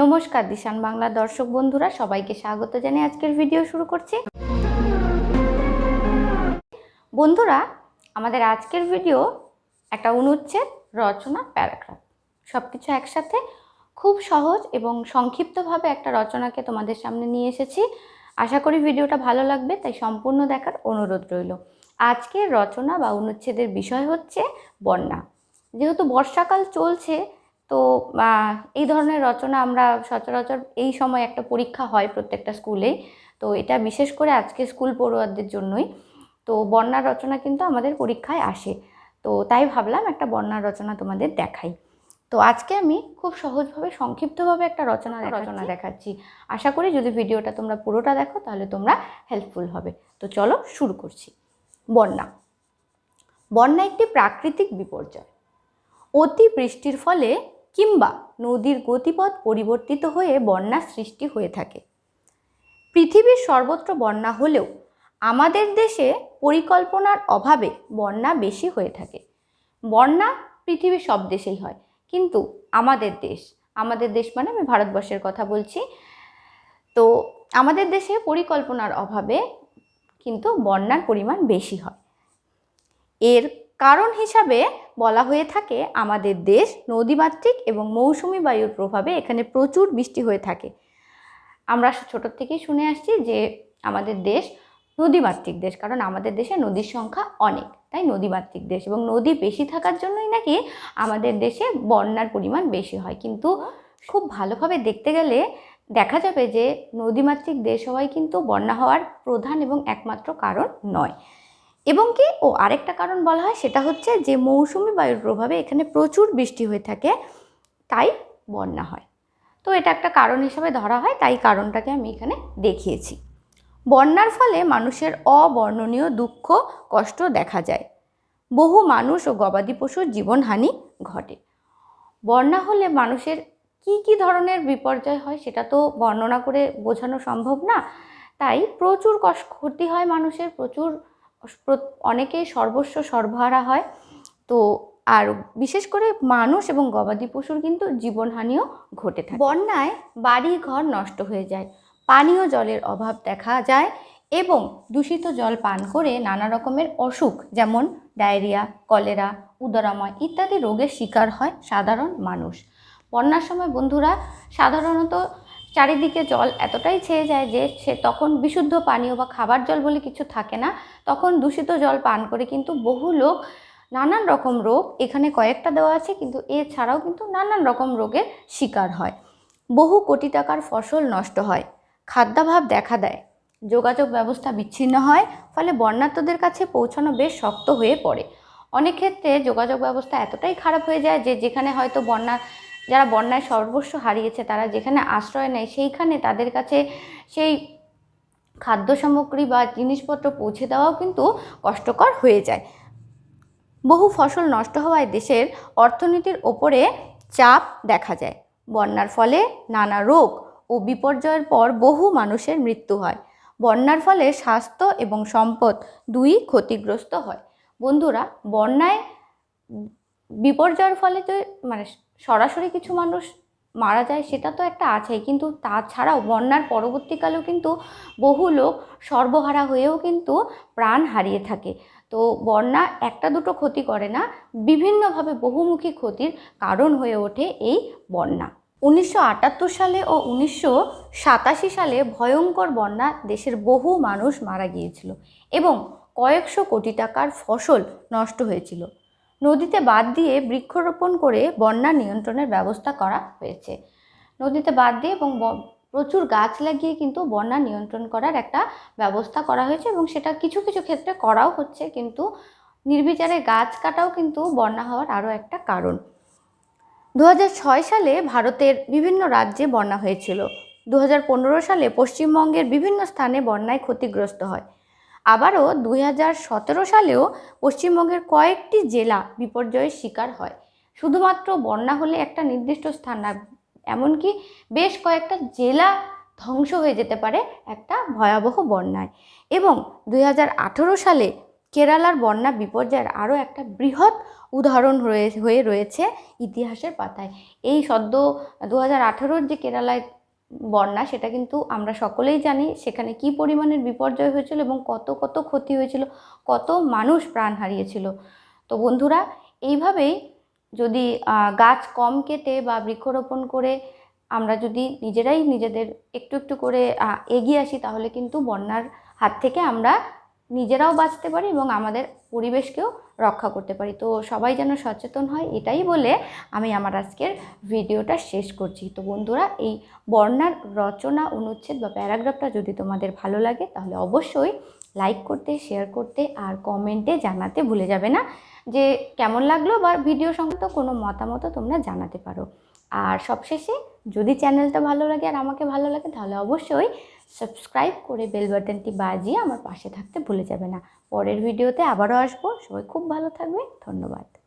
নমস্কার দিশান বাংলা দর্শক বন্ধুরা, সবাইকে স্বাগত জানিয়ে আজকের ভিডিও শুরু করছি। বন্ধুরা, আমাদের আজকের ভিডিও একটা অনুচ্ছেদ, রচনা, প্যারাগ্রাফ। সব কিছু একসাথে খুব সহজ এবং সংক্ষিপ্তভাবে একটা রচনাকে তোমাদের সামনে নিয়ে এসেছি। আশা করি ভিডিওটা ভালো লাগবে, তাই সম্পূর্ণ দেখার অনুরোধ রইল। আজকের রচনা বা অনুচ্ছেদের বিষয় হচ্ছে বন্যা। যেহেতু বর্ষাকাল চলছে তো এই ধরনের রচনা আমরা সচরাচর এই সময় একটা পরীক্ষা হয় প্রত্যেকটা স্কুলেই তো এটা বিশেষ করে আজকে স্কুল পড়ুয়াদের জন্যই। তো বন্যার রচনা কিন্তু আমাদের পরীক্ষায় আসে। তো তাই ভাবলাম একটা বন্যার রচনা তোমাদের দেখাই। তো আজকে আমি খুব সহজভাবে সংক্ষিপ্তভাবে একটা রচনা রচনা দেখাচ্ছি। আশা করি যদি ভিডিওটা তোমরা পুরোটা দেখো তাহলে তোমরা হেল্পফুল হবে। তো চলো শুরু করছি। বন্যা। বন্যা একটি প্রাকৃতিক বিপর্যয়। অতি বৃষ্টির ফলে কিংবা নদীর গতিপথ পরিবর্তিত হয়ে বন্যার সৃষ্টি হয়ে থাকে। পৃথিবীর সর্বত্র বন্যা হলেও আমাদের দেশে পরিকল্পনার অভাবে বন্যা বেশি হয়ে থাকে। বন্যা পৃথিবীর সব দেশেই হয়, কিন্তু আমাদের দেশ আমাদের দেশ মানে আমি ভারতবর্ষের কথা বলছি। তো আমাদের দেশে পরিকল্পনার অভাবে কিন্তু বন্যার পরিমাণ বেশি হয়। এর কারণ হিসাবে বলা হয়ে থাকে, আমাদের দেশ নদীমাতৃক এবং মৌসুমি বায়ুর প্রভাবে এখানে প্রচুর বৃষ্টি হয়ে থাকে। আমরা ছোটোর থেকেই শুনে আসছি যে আমাদের দেশ নদীমাতৃক দেশ, কারণ আমাদের দেশে নদীর সংখ্যা অনেক, তাই নদীমাতৃক দেশ এবং নদী বেশি থাকার জন্যই নাকি আমাদের দেশে বন্যার পরিমাণ বেশি হয়। কিন্তু খুব ভালোভাবে দেখতে গেলে দেখা যাবে যে নদীমাতৃক দেশ হওয়াই কিন্তু বন্যা হওয়ার প্রধান এবং একমাত্র কারণ নয়। এবং কি, ও আরেকটা কারণ বলা হয়, সেটা হচ্ছে যে মৌসুমি বায়ুর প্রভাবে এখানে প্রচুর বৃষ্টি হয়ে থাকে, তাই বন্যা হয়। তো এটা একটা কারণ হিসাবে ধরা হয়, তাই কারণটাকে আমি এখানে দেখিয়েছি। বন্যার ফলে মানুষের অবর্ণনীয় দুঃখ, কষ্ট দেখা যায়। বহু মানুষ ও গবাদি পশুর জীবনহানি ঘটে। বন্যা হলে মানুষের কি কি ধরনের বিপর্যয় হয়, সেটা তো বর্ণনা করে বোঝানো সম্ভব না, তাই প্রচুর কষ্ট ক্ষতি হয় মানুষের, প্রচুর প্র- অনেকেই সর্বস্ব, সর্বহারা হয়। তো আর বিশেষ করে মানুষ এবং গবাদি পশুর কিন্তু জীবনহানিও ঘটে থাকে। বন্যায় বাড়ি ঘর নষ্ট হয়ে যায়, পানীয় জলের অভাব দেখা যায় এবং দূষিত জল পান করে নানা রকমের অসুখ যেমন ডায়রিয়া, কলেরা, উদরাময় ইত্যাদি রোগের শিকার হয় সাধারণ মানুষ। বন্যার সময় বন্ধুরা সাধারণত চারিদিকে জল এতটাই ছেয়ে যায় যে সে তখন বিশুদ্ধ পানীয় বা খাবার জল বলে কিছু থাকে না। তখন দূষিত জল পান করে কিন্তু বহু লোক নানান রকম রোগ এখানে কয়েকটা দেওয়া আছে কিন্তু এছাড়াও কিন্তু নানান রকম রোগের শিকার হয়। বহু কোটি টাকার ফসল নষ্ট হয়, খাদ্যাভাব দেখা দেয়, যোগাযোগ ব্যবস্থা বিচ্ছিন্ন হয়, ফলে বন্যার্তদের কাছে পৌঁছানো বেশ শক্ত হয়ে পড়ে। অনেক ক্ষেত্রে যোগাযোগ ব্যবস্থা এতটাই খারাপ হয়ে যায় যে যেখানে হয়তো বন্যা যারা বন্যায় সর্বস্ব হারিয়েছে, তারা যেখানে আশ্রয় নেয়, সেইখানে তাদের কাছে সেই খাদ্য সামগ্রী বা জিনিসপত্র পৌঁছে দেওয়াও কিন্তু কষ্টকর হয়ে যায়। বহু ফসল নষ্ট হওয়ায় দেশের অর্থনীতির ওপরে চাপ দেখা যায়। বন্যার ফলে নানা রোগ ও বিপর্যয়ের পর বহু মানুষের মৃত্যু হয়। বন্যার ফলে স্বাস্থ্য এবং সম্পদ দুই ক্ষতিগ্রস্ত হয়। বন্ধুরা, বন্যায় বিপর্যয়ের ফলে যে মানে সরাসরি কিছু মানুষ মারা যায়, সেটা তো একটা আছেই। কিন্তু তাছাড়াও বন্যার পরবর্তীকালেও কিন্তু বহু লোক সর্বহারা হয়েও কিন্তু প্রাণ হারিয়ে থাকে। তো বন্যা একটা দুটো ক্ষতি করে না, বিভিন্নভাবে বহুমুখী ক্ষতির কারণ হয়ে ওঠে এই বন্যা। উনিশশো আটাত্তর সালে ও উনিশশো সাতাশি সালে ভয়ঙ্কর বন্যা দেশের বহু মানুষ মারা গিয়েছিল এবং কয়েকশো কোটি টাকার ফসল নষ্ট হয়েছিল। নদীতে বাদ দিয়ে বৃক্ষরোপণ করে বন্যা নিয়ন্ত্রণের ব্যবস্থা করা হয়েছে। নদীতে বাদ দিয়ে এবং প্রচুর গাছ লাগিয়ে কিন্তু বন্যা নিয়ন্ত্রণ করার একটা ব্যবস্থা করা হয়েছে এবং সেটা কিছু কিছু ক্ষেত্রে করাও হচ্ছে, কিন্তু নির্বিচারে গাছ কাটাও কিন্তু বন্যা হওয়ার আরও একটা কারণ। দু হাজার ছয় সালে ভারতের বিভিন্ন রাজ্যে বন্যা হয়েছিল। দু হাজার পনেরো সালে পশ্চিমবঙ্গের বিভিন্ন স্থানে বন্যায় ক্ষতিগ্রস্ত হয়। আবারও দুই হাজার সতেরো সালেও পশ্চিমবঙ্গের কয়েকটি জেলা বিপর্যয়ের শিকার হয়। শুধুমাত্র বন্যা হলে একটা নির্দিষ্ট স্থান না, এমনকি বেশ কয়েকটা জেলা ধ্বংস হয়ে যেতে পারে একটা ভয়াবহ বন্যায়। এবং দুই হাজার আঠেরো সালে কেরালার বন্যা বিপর্যয়ের আরও একটা বৃহৎ উদাহরণ হয়ে রয়েছে ইতিহাসের পাতায়। এই সদ্য দু হাজার যে কেরালায় বন্যা, সেটা কিন্তু আমরা সকলেই জানি সেখানে কি পরিমাণের বিপর্যয় হয়েছিল এবং কত কত ক্ষতি হয়েছিল, কত মানুষ প্রাণ হারিয়েছিল। তো বন্ধুরা, এইভাবেই যদি গাছ কম কেটে বা বৃক্ষরোপণ করে আমরা যদি নিজেরাই নিজেদের একটু একটু করে এগিয়ে আসি, তাহলে কিন্তু বন্যার হাত থেকে আমরা নিজেরাও বাঁচতে পারি এবং আমাদের পরিবেশকেও রক্ষা করতে পারি। তো সবাই যেন সচেতন হয়, এটাই বলে আমি আমার আজকের ভিডিওটা শেষ করছি। তো বন্ধুরা, এই বর্ণার রচনা, অনুচ্ছেদ বা প্যারাগ্রাফটা যদি তোমাদের ভালো লাগে, তাহলে অবশ্যই লাইক করতে, শেয়ার করতে আর কমেন্টে জানাতে ভুলে যাবে না যে কেমন লাগল বা ভিডিও সংক্রান্ত কোনো মতামতও তোমরা জানাতে পারো। আর সবশেষে যদি চ্যানেলটা ভালো লাগে আর আমাকে ভালো লাগে, তাহলে অবশ্যই সাবস্ক্রাইব করে বেল বাটনটি বাজিয়ে আমার পাশে থাকতে ভুলে যাবে না। পরের ভিডিওতে আবারও আসব। সবাই খুব ভালো থাকবে। ধন্যবাদ।